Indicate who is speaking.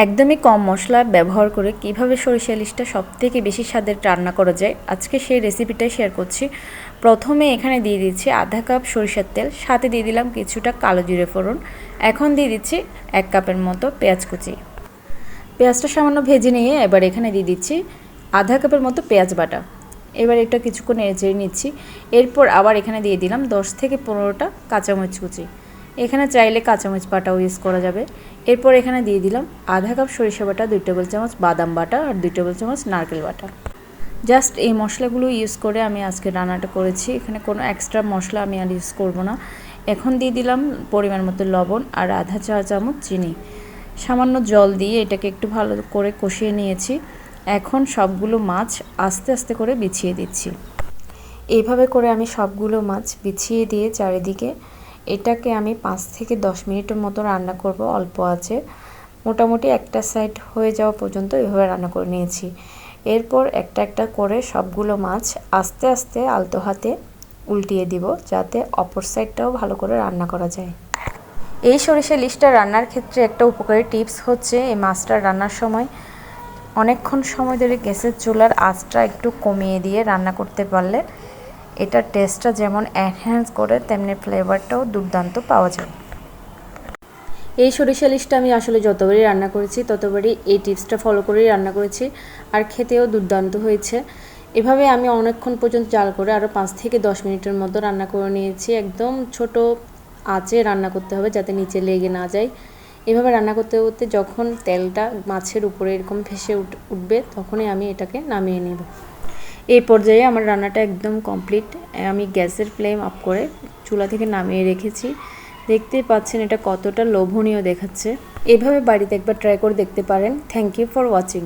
Speaker 1: একদমই কম মশলা ব্যবহার করে কীভাবে সরিষা ইলিশটা সব থেকে বেশি স্বাদের রান্না করা যায়, আজকে সেই রেসিপিটাই শেয়ার করছি। প্রথমে এখানে দিয়ে দিচ্ছি আধা কাপ সরিষার তেল, সাথে দিয়ে দিলাম কিছুটা কালো জিরে ফোড়ন। এখন দিয়ে দিচ্ছি এক কাপের মতো পেঁয়াজ কুচি। পেঁয়াজটা সামান্য ভেজে নিয়ে এবার এখানে দিয়ে দিচ্ছি আধা কাপের মতো পেঁয়াজ বাটা। এবার এটা কিছুক্ষণ নেড়ে নিচ্ছি। এরপর আবার এখানে দিয়ে দিলাম দশ থেকে পনেরোটা কাঁচামরিচ কুচি। এখানে চাইলে কাঁচামরিচ বাটাও ইউজ করা যাবে। এরপর এখানে দিয়ে দিলাম আধা কাপ সরিষা বাটা, দুই টেবিল চামচ বাদাম বাটা আর দুই টেবিল চামচ নারকেল বাটা। জাস্ট এই মশলাগুলো ইউজ করে আমি আজকে রান্নাটা করেছি। এখানে কোনো এক্সট্রা মশলা আমি আর ইউজ করব না। এখন দিয়ে দিলাম পরিমাণ মতো লবণ আর আধা চা চামচ চিনি। সামান্য জল দিয়ে এটাকে একটু ভালো করে কষিয়ে নিয়েছি। এখন সবগুলো মাছ আস্তে আস্তে করে বিছিয়ে দিচ্ছি। এইভাবে করে আমি সবগুলো মাছ বিছিয়ে দিয়ে চারিদিকে এটাকে আমি পাঁচ থেকে দশ মিনিটের মতো রান্না করব, অল্প আছে। মোটামুটি একটা সাইড হয়ে যাওয়া পর্যন্ত এভাবে রান্না করে নিয়েছি। এরপর একটা একটা করে সবগুলো মাছ আস্তে আস্তে আলতো হাতে উল্টিয়ে দিব, যাতে অপর সাইডটাও ভালো করে রান্না করা যায়। এই সরিষা লিস্টটা রান্নার ক্ষেত্রে একটা উপকারী টিপস হচ্ছে এই মাছটা রান্নার সময় অনেকক্ষণ সময় ধরে গ্যাসের চুলার আঁচটা একটু কমিয়ে দিয়ে রান্না করতে পারলে এটার টেস্টটা যেমন এনহ্যান্স করে, তেমনি ফ্লেভারটাও দুর্দান্ত পাওয়া যায়। এই সরিষা ইলিশটা আমি আসলে যতবারই রান্না করেছি, ততবারই এই টিপসটা ফলো করেই রান্না করেছি, আর খেতেও দুর্দান্ত হয়েছে। এভাবে আমি অনেকক্ষণ পর্যন্ত জাল করে আরও পাঁচ থেকে দশ মিনিটের মতো রান্না করে নিয়েছি। একদম ছোট আঁচে রান্না করতে হবে যাতে নিচে লেগে না যায়। এভাবে রান্না করতে করতে যখন তেলটা মাছের উপরে এরকম ভেসে উঠবে, তখনই আমি এটাকে নামিয়ে নেব। এই পর্যায়ে আমার রান্নাটা একদম কমপ্লিট আমি গ্যাসের ফ্লেম আপ করে চুলা থেকে নামিয়ে রেখেছি। দেখতেই পাচ্ছেন এটা কতটা লোভনীয় দেখাচ্ছে। এভাবে বাড়িতে একবার ট্রাই করে দেখতে পারেন। Thank you for watching